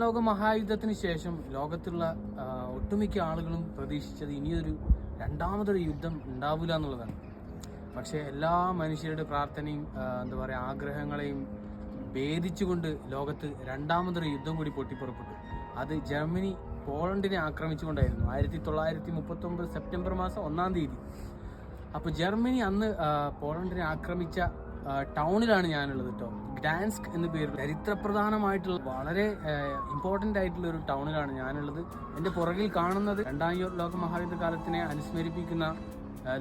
ലോക മഹായുദ്ധത്തിന് ശേഷം ലോകത്തുള്ള ഒട്ടുമിക്ക ആളുകളും പ്രതീക്ഷിച്ചത് ഇനിയൊരു രണ്ടാമതൊരു യുദ്ധം ഉണ്ടാവില്ല എന്നുള്ളതാണ്. പക്ഷേ എല്ലാ മനുഷ്യരുടെ പ്രാർത്ഥനയും എന്താ പറയുക ആഗ്രഹങ്ങളെയും ഭേദിച്ചുകൊണ്ട് ലോകത്ത് രണ്ടാമതൊരു യുദ്ധം കൂടി പൊട്ടിപ്പുറപ്പെട്ടു. അത് ജർമ്മനി പോളണ്ടിനെ ആക്രമിച്ചുകൊണ്ടായിരുന്നു. ആയിരത്തി തൊള്ളായിരത്തി മുപ്പത്തി ഒമ്പത് സെപ്റ്റംബർ മാസം ഒന്നാം തീയതി. അപ്പോൾ ജർമ്മനി അന്ന് പോളണ്ടിനെ ആക്രമിച്ച ടൗണിലാണ് ഞാനുള്ളത് കേട്ടോ ഗ്ഡാൻസ്ക് എന്ന പേര് ചരിത്രപ്രധാനമായിട്ടുള്ള വളരെ ഇമ്പോർട്ടന്റ് ആയിട്ടുള്ള ഒരു ടൗണിലാണ് ഞാനുള്ളത്. എന്റെ പുറകിൽ കാണുന്നത് രണ്ടാം ലോക മഹായുദ്ധ കാലത്തിനെ അനുസ്മരിപ്പിക്കുന്ന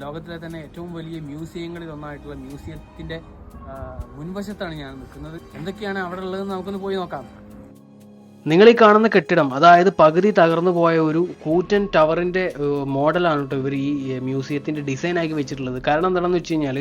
ലോകത്തിലെ തന്നെ ഏറ്റവും വലിയ മ്യൂസിയങ്ങളിൽ ഒന്നായിട്ടുള്ള മ്യൂസിയത്തിന്റെ മുൻവശത്താണ് ഞാൻ നിൽക്കുന്നത്. എന്തൊക്കെയാണ് അവിടെ ഉള്ളതെന്ന് നമുക്കൊന്ന് പോയി നോക്കാം. നിങ്ങൾ ഈ കാണുന്ന കെട്ടിടം അതായത് പകുതി തകർന്നു പോയ ഒരു കൂറ്റൻ ടവറിന്റെ മോഡലാണ് കേട്ടോ ഇവർ ഈ മ്യൂസിയത്തിന്റെ ആക്കി വെച്ചിട്ടുള്ളത്. കാരണം എന്താണെന്ന് വെച്ച് കഴിഞ്ഞാൽ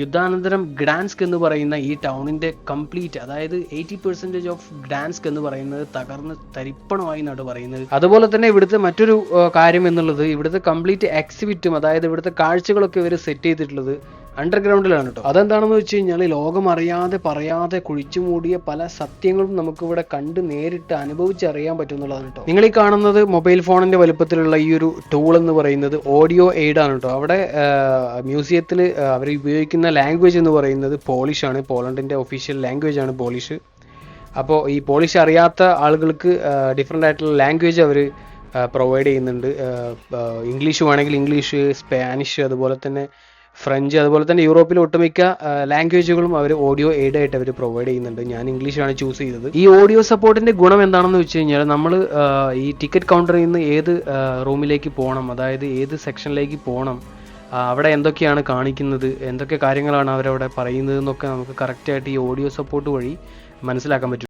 യുദ്ധാനന്തരം ഗ്രാൻസ്ക് എന്ന് പറയുന്ന ഈ ടൗണിന്റെ കംപ്ലീറ്റ് അതായത് എയ്റ്റി പെർസെന്റേജ് ഓഫ് ഗ്രാൻസ്ക് എന്ന് പറയുന്നത് തകർന്ന് തരിപ്പണമായി എന്നാണ് പറയുന്നത്. അതുപോലെ തന്നെ ഇവിടുത്തെ മറ്റൊരു കാര്യം എന്നുള്ളത് ഇവിടുത്തെ കംപ്ലീറ്റ് എക്സിബിറ്റും അതായത് ഇവിടുത്തെ കാഴ്ചകളൊക്കെ ഇവർ സെറ്റ് ചെയ്തിട്ടുള്ളത് അണ്ടർഗ്രൗണ്ടിലാണ് കേട്ടോ അതെന്താണെന്ന് വെച്ച് കഴിഞ്ഞാൽ ലോകം അറിയാതെ പറയാതെ കുഴിച്ചു മൂടിയ പല സത്യങ്ങളും നമുക്കിവിടെ കണ്ട് നേരിട്ട് അനുഭവിച്ചറിയാൻ പറ്റുന്നുള്ളതാണ് കേട്ടോ നിങ്ങൾ ഈ കാണുന്നത് മൊബൈൽ ഫോണിന്റെ വലുപ്പത്തിലുള്ള ഈ ഒരു ടൂൾ എന്ന് പറയുന്നത് ഓഡിയോ എയ്ഡ് ആണ് കേട്ടോ അവിടെ മ്യൂസിയത്തിൽ അവർ ഉപയോഗിക്കുന്ന ലാംഗ്വേജ് എന്ന് പറയുന്നത് പോളിഷ് ആണ്. പോളണ്ടിന്റെ ഒഫീഷ്യൽ ലാംഗ്വേജ് ആണ് പോളിഷ് അപ്പോൾ ഈ പോളിഷ് അറിയാത്ത ആളുകൾക്ക് ഡിഫറെന്റ് ആയിട്ടുള്ള ലാംഗ്വേജ് അവർ പ്രൊവൈഡ് ചെയ്യുന്നുണ്ട്. ഇംഗ്ലീഷ് വേണമെങ്കിൽ ഇംഗ്ലീഷ് സ്പാനിഷ് അതുപോലെ തന്നെ ഫ്രഞ്ച് അതുപോലെ തന്നെ യൂറോപ്പിലെ ഒട്ടുമിക്ക ലാംഗ്വേജുകളും അവർ ഓഡിയോ എയ്ഡ് ആയിട്ട് അവർ പ്രൊവൈഡ് ചെയ്യുന്നുണ്ട്. ഞാൻ ഇംഗ്ലീഷാണ് ചൂസ് ചെയ്തത്. ഈ ഓഡിയോ സപ്പോർട്ടിന്റെ ഗുണം എന്താണെന്ന് വെച്ച് കഴിഞ്ഞാൽ നമ്മൾ ഈ ടിക്കറ്റ് കൗണ്ടറിൽ നിന്ന് ഏത് റൂമിലേക്ക് പോകണം അതായത് ഏത് സെക്ഷനിലേക്ക് പോകണം അവിടെ എന്തൊക്കെയാണ് കാണിക്കുന്നത് എന്തൊക്കെ കാര്യങ്ങളാണ് അവരവിടെ പറയുന്നത് എന്നൊക്കെ നമുക്ക് കറക്റ്റായിട്ട് ഈ ഓഡിയോ സപ്പോർട്ട് വഴി മനസ്സിലാക്കാൻ പറ്റും.